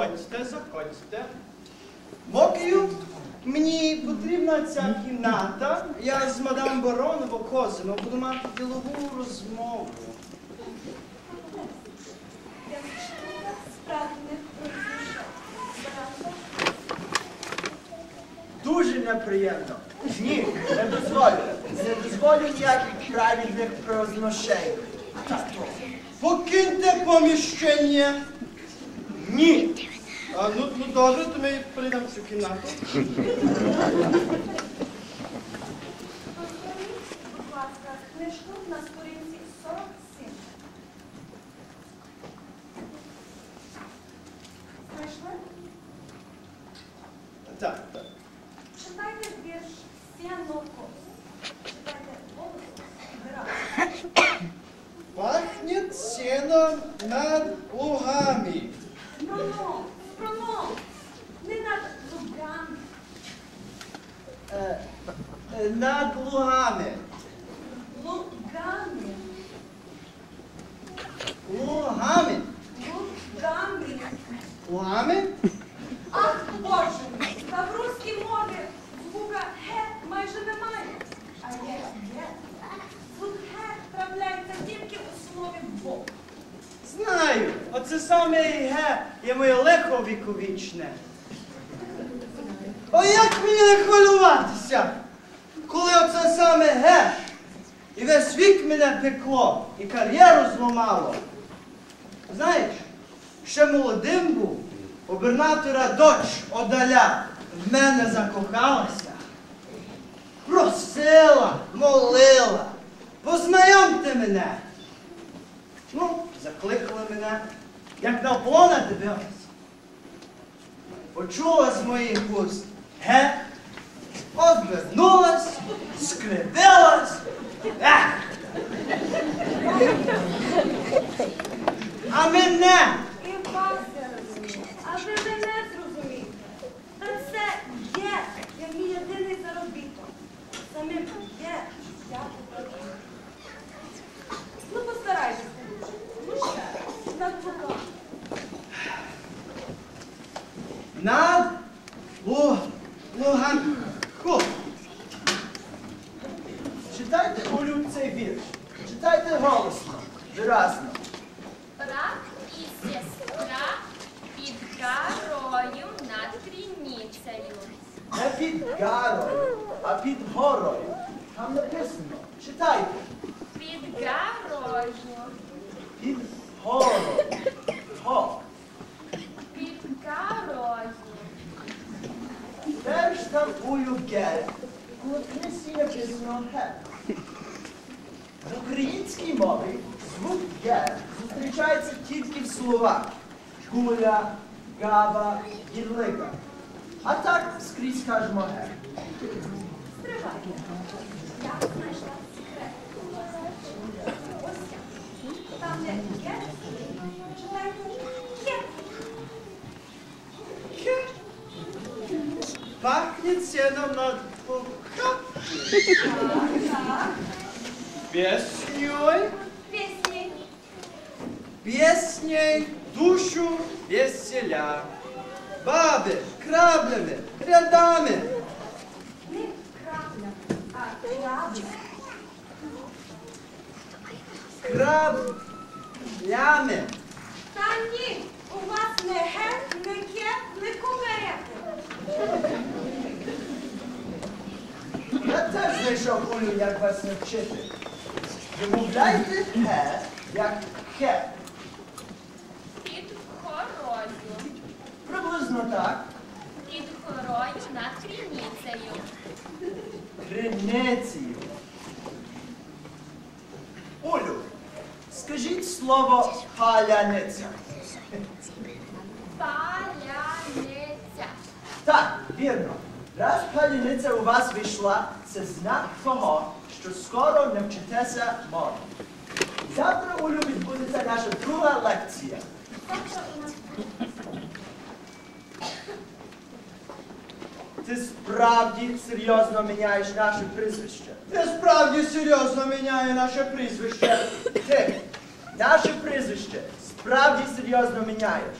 заходьте, заходьте. Мокрію, мені потрібна ця кімната. Я з мадам Бароново Козино буду мати ділову розмову. Дуже неприємно. Ні, не дозволю. Не дозволю ніяких правильних произношень. Покиньте поміщення. Ні. А, ну, ну добре, то в цю кімнату. будь ласка, книжку на сторінці 47. Знайшли? Так, так. Над лугами. лугами, Лугами. лугами. Лугами? Ах, Боже та в руській мові звука «ге» майже немає. А є «ге». Звук «ге» трапляється тільки у слові «бог». Знаю. Оце саме і ге є моє лихо віковічне. О, як мені не хвилюватися, коли оце саме ге, і весь вік мене пекло, і кар'єру зламало. Знаєш, ще молодим був, губернатора доч одаля в мене закохалася. Просила, молила, познайомте мене. Ну, закликали мене, як на полона дивилась. Почула з моїх уст ге, одвернулась, скривилась. Ех! А мене І я розумію, а ви мене зрозумієте. Та це «є» є мій єдиний заробіток. Самим «є» я управляю. Ну, постарайтеся. Ну, ще раз. Над звуком. над лу, луган. Ху. Читайте Олю цей вірш. Читайте голосно, виразно. Брат і сестра під горою над криницею. Не під гарою, а під горою. Там написано. Читайте. Під горою, Під горою. Го. під горою. Теж там ую ге. У книзі написано ге. В українській мові звук ге зустрічається тільки в словах. Гуля, габа, гірлика. А так скрізь кажемо ге. Стривайте. Я знайшла секрет. Ось там, де «є», читайте «є». Ге. Пахнет сеном над лугом. Так, Песней, пісні. песней душу веселя. Баби, краблями, рядами. Не крапля, а крапля. Краблями. Та ні, у вас не ге, не ке, не кумерети. Я теж знайшов Олю, як вас навчити. Вимовляйте ге, як хе. Під горою, Приблизно так. під горою над криницею. Криницею. Олю, скажіть слово паляниця. Паляниця. Так, вірно. Раз паляниця у вас вийшла, це знак того, що скоро навчитеся мови. Завтра, Олю, відбудеться наша друга лекція. Тобто у нас Ти справді серйозно міняєш наше прізвище. Ти справді серйозно міняє наше прізвище. Ти наше прізвище справді серйозно міняєш.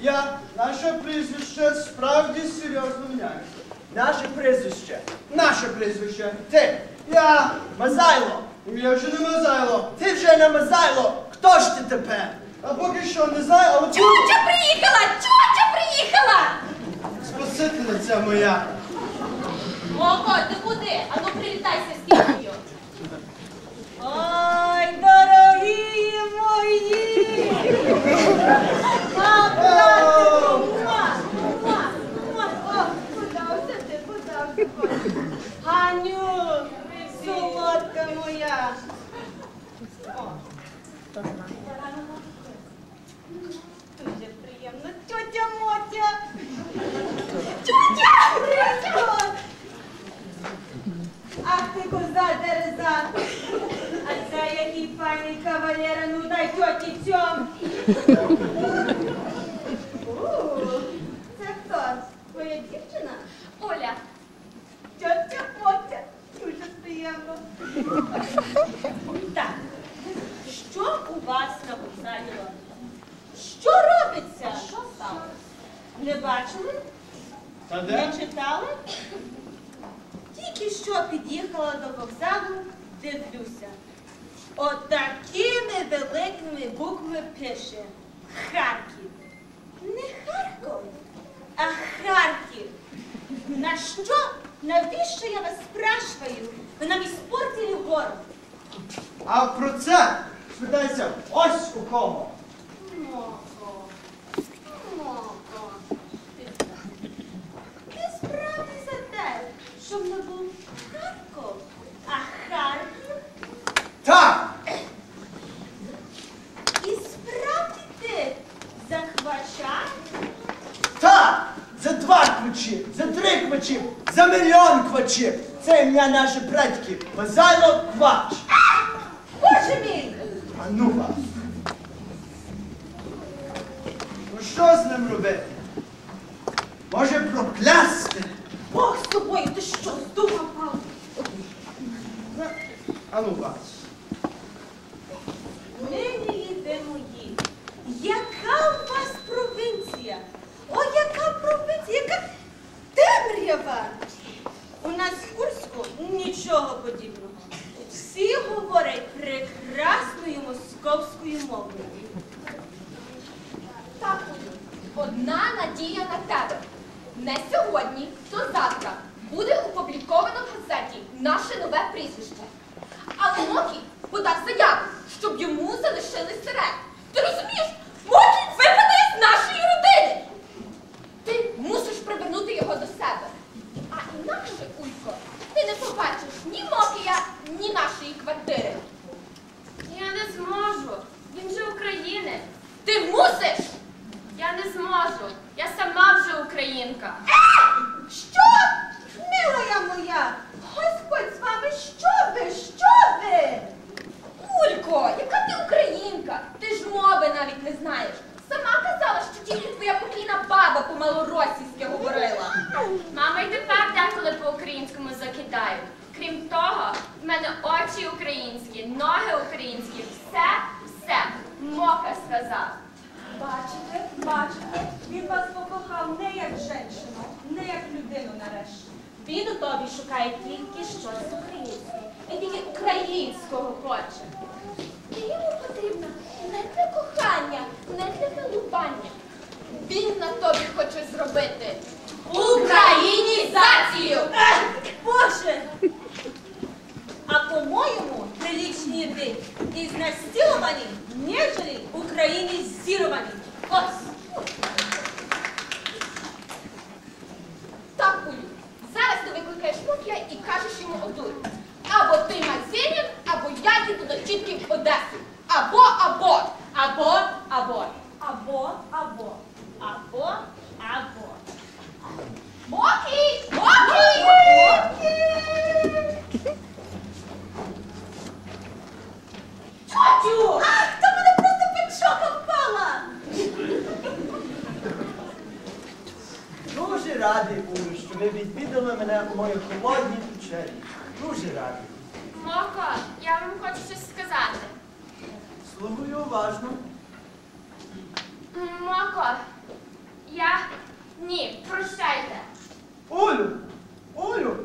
Я, наше прізвище справді серйозно міняється. Наше прізвище. Наше прізвище. Ти. Я. Мазайло. Я вже не Мазайло. Ти вже не Мазайло. Хто ж ти тепер? А поки що не знаю, але Тьотя приїхала! Приїхала! Спасительниця моя. Моко, ти куди? Ану привітайся з тітою. Ой, дорогі мої! А, братику, муа, муа, муа. О, подався ти, подався. Ганю, солодка моя. О. Дуже приємно. Тьотя Мотя. Тьотя! Привіт! Ах ти коза дереза! А це який файний кавалер, ну дай тьоті цьом. Це хто? Твоя дівчина? Оля, Тьотя Мотя. Дуже приємно. Так, що у вас на вокзалі робиться? Що робиться? Що сталося? Не бачили? Та Не читали? Що під'їхала до вокзалу, дивлюся. Отакими великими буквами пише Харків. Не Харков, а Харків. На що? Навіщо я вас спрашиваю? Ви нам іспортили город. А про це спитайся ось у кого. Моко. Моко. Ти Ти справді за те, щоб не був Харков, а Харків. Так! І справді ти захвачав? Так! За два квачі, за три квачі, за мільйон квачів. Це ім'я наших предків. Мазайло Квач. Боже мій! А ну вас. Ну що з ним робити? Може проклясти? Бог з тобою, ти що, з духа впав? А ну вас. Нині йде мої. Яка у вас провінція? О, яка провінція, яка темрява! У нас в Курську нічого подібного. Всі говорять прекрасною московською мовою. так, одна надія на тебе. Не сьогодні, то завтра буде опубліковано в газеті наше нове прізвище. Але Мокі подав заяву, щоб йому залишили старе. Ти розумієш? Мокі випадає з нашої родини. Ти мусиш привернути його до себе. А інакше, Улько, ти не побачиш ні Мокія, ні нашої квартири. Я не зможу. Він же українець. Ти мусиш! Я не зможу. Я українка. Що? Милая моя! Господь з вами, що ви? Що ви? Улько, яка ти українка? Ти ж мови навіть не знаєш. Сама казала, що тільки твоя покійна баба по-малоросійськи говорила. Мама й тепер деколи по-українському закидають. Крім того, в мене очі українські, ноги українські, все, все. Мока сказав. Бачите, бачите, він вас покохав не як жінку, не як людину нарешті. Він у тобі шукає тільки щось українське. Він тільки українського хоче. І йому потрібно не для кохання, не для вилупання. Він на тобі хоче зробити українізацію! Ех, Боже! А по-моєму, приличні ви ізнасиловані, нежели українізіровані. Ось. Так, Улю, зараз ти викликаєш Мокія і кажеш йому одну. Або ти Мазенін, або я їду до тітки в Одесу. Або, або. Або, або. Або, або. Або, або. Мокій! Мокій! Тьотю! Ах, та мене просто печока впала! Дуже радий, Улю, що ви відвідали мене у моїй холодній вечері. Дуже радий. Моко, я вам хочу щось сказати. Слухаю уважно. Моко, Я ні, прощайте. Олю! Олю!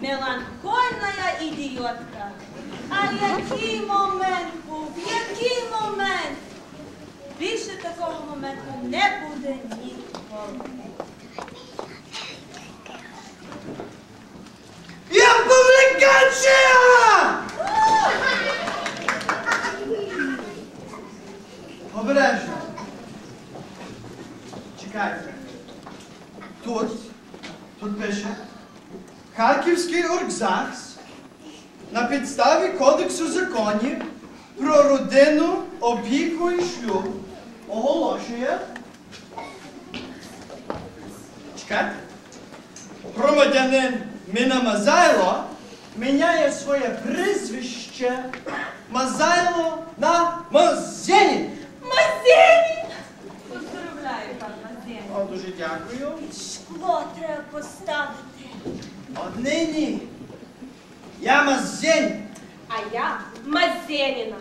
Меланхольна ідіотка. А який момент був? Який момент? Більше такого моменту не буде ніколи. Я публікація! Обережно. Чекайте. Тут, тут пише Харківський оргзакс на підставі Кодексу законів про родину, опіку і шлюб оголошує. Чекайте. Громадянин Міна Мазайло міняє своє прізвище Мазайло на Мазєнін. Мазені! Поздравляю, пан Мазені. О, дуже дякую. Шкло треба поставити. Однині я Мазєнін. А я Мазеніна.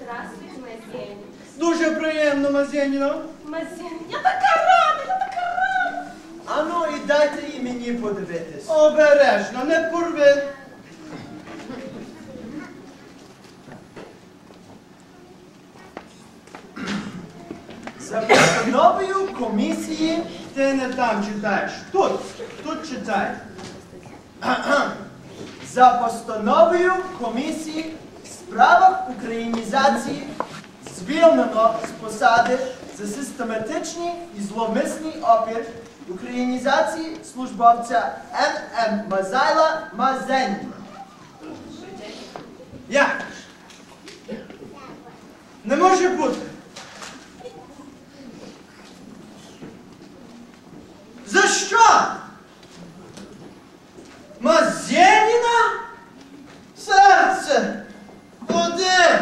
Здравствуйте, Мазенін. Дуже приємно, Мазєніно. Мазенін, я така рада, я така рада. Ану, і дайте і мені подивитись. Обережно, не порви. За постановою комісії Ти не там читаєш. Тут, тут читай за постановою комісії в справах українізації звільнено з посади за систематичний і зловмисний опір українізації службовця М.М. Мазайла Мазенді. Я Не може бути. За що? Мазєніна? Серце, куди?